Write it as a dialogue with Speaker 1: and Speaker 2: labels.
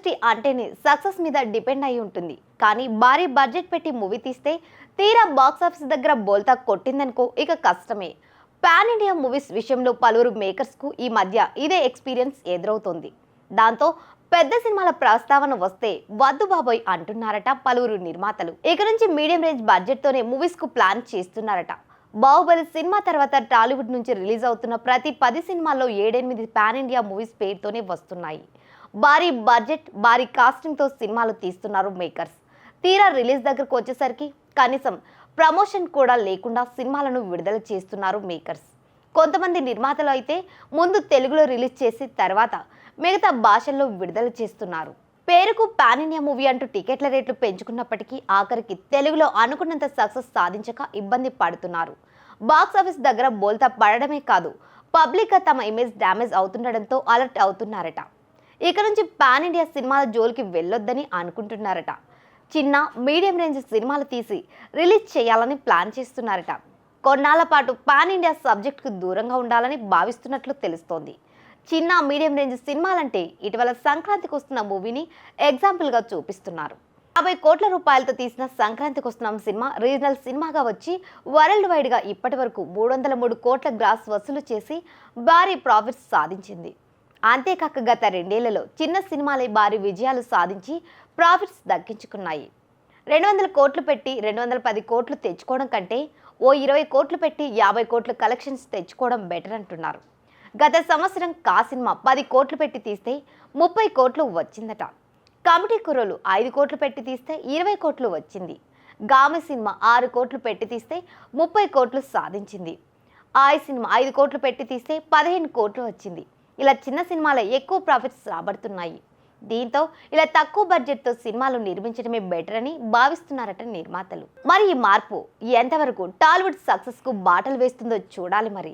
Speaker 1: Industry అంటేనే success మీద depend అయి ఉంటుంది. కానీ భారీ బడ్జెట్ పెట్టి మూవీ తీస్తే తీరా బాక్స్ ఆఫీస్ దగ్గర బోల్తా కొట్టిందనుకో ఇక కష్టమే. పాన్ ఇండియా మూవీస్ విషయంలో పలువురు మేకర్స్కు ఈ మధ్య ఇదే ఎక్స్పీరియన్స్ ఎదురవుతోంది. దాంతో పెద్ద సినిమాల ప్రస్తావన వస్తే వద్దు బాబోయ్ అంటున్నారట పలువురు నిర్మాతలు. ఇక నుంచి మీడియం రేంజ్ బడ్జెట్తోనే మూవీస్కు ప్లాన్ చేస్తున్నారట. బాహుబలి సినిమా తర్వాత టాలీవుడ్ నుంచి రిలీజ్ అవుతున్న ప్రతి పది సినిమాల్లో ఏడెనిమిది పాన్ ఇండియా మూవీస్ పేరుతోనే వస్తున్నాయి. భారీ బడ్జెట్ భారీ కాస్టింగ్తో సినిమాలు తీస్తున్నారు మేకర్స్. తీరా రిలీజ్ దగ్గరకు వచ్చేసరికి కనీసం ప్రమోషన్ కూడా లేకుండా సినిమాలను విడుదల చేస్తున్నారు మేకర్స్. కొంతమంది నిర్మాతలు అయితే ముందు తెలుగులో రిలీజ్ చేసి తర్వాత మిగతా భాషల్లో విడుదల చేస్తున్నారు. పేరుకు పాన్ ఇండియా మూవీ అంటూ టికెట్ల రేట్లు పెంచుకున్నప్పటికీ ఆఖరికి తెలుగులో అనుకున్నంత సక్సెస్ సాధించక ఇబ్బంది పడుతున్నారు. బాక్స్ ఆఫీస్ దగ్గర బోల్తా పడడమే కాదు పబ్లిక్గా తమ ఇమేజ్ డ్యామేజ్ అవుతుండడంతో అలర్ట్ అవుతున్నారట. ఇక నుంచి పాన్ ఇండియా సినిమాల జోలికి వెళ్ళొద్దని అనుకుంటున్నారట. చిన్న మీడియం రేంజ్ సినిమాలు తీసి రిలీజ్ చేయాలని ప్లాన్ చేస్తున్నారట. కొన్నాళ్ళ పాటు పాన్ ఇండియా సబ్జెక్టుకు దూరంగా ఉండాలని భావిస్తున్నట్లు తెలుస్తోంది. చిన్న మీడియం రేంజ్ సినిమాలంటే ఇటీవల సంక్రాంతికి వస్తున్న మూవీని ఎగ్జాంపుల్గా చూపిస్తున్నారు. యాభై కోట్ల రూపాయలతో తీసిన సంక్రాంతికి వస్తున్నాం సినిమా రీజనల్ సినిమాగా వచ్చి వరల్డ్ వైడ్గా ఇప్పటి వరకు మూడు వందల మూడు కోట్ల గ్రాస్ వసూలు చేసి భారీ ప్రాఫిట్స్ సాధించింది. అంతేకాక గత రెండేళ్ళలో చిన్న సినిమాలే భారీ విజయాలు సాధించి ప్రాఫిట్స్ దక్కించుకున్నాయి. రెండు వందల కోట్లు పెట్టి రెండు వందల పది కోట్లు తెచ్చుకోవడం కంటే ఓ ఇరవై కోట్లు పెట్టి యాభై కోట్లు కలెక్షన్స్ తెచ్చుకోవడం బెటర్ అంటున్నారు. గత సంవత్సరం కా సినిమా పది కోట్లు పెట్టి తీస్తే ముప్పై కోట్లు వచ్చిందట. కమిటీ కుర్రోలు ఐదు కోట్లు పెట్టి తీస్తే ఇరవై కోట్లు వచ్చింది. గామె సినిమా ఆరు కోట్లు పెట్టి తీస్తే ముప్పై కోట్లు సాధించింది. ఆయ్ సినిమా ఐదు కోట్లు పెట్టి తీస్తే పదిహేను కోట్లు వచ్చింది. ఇలా చిన్న సినిమాలే ఎక్కువ ప్రాఫిట్స్ రాబడుతున్నాయి. దీంతో ఇలా తక్కువ బడ్జెట్తో సినిమాలు నిర్మించడమే బెటర్ అని భావిస్తున్నారట నిర్మాతలు. మరి ఈ మార్పు ఎంతవరకు టాలీవుడ్ సక్సెస్కు బాటలు వేస్తుందో చూడాలి మరి.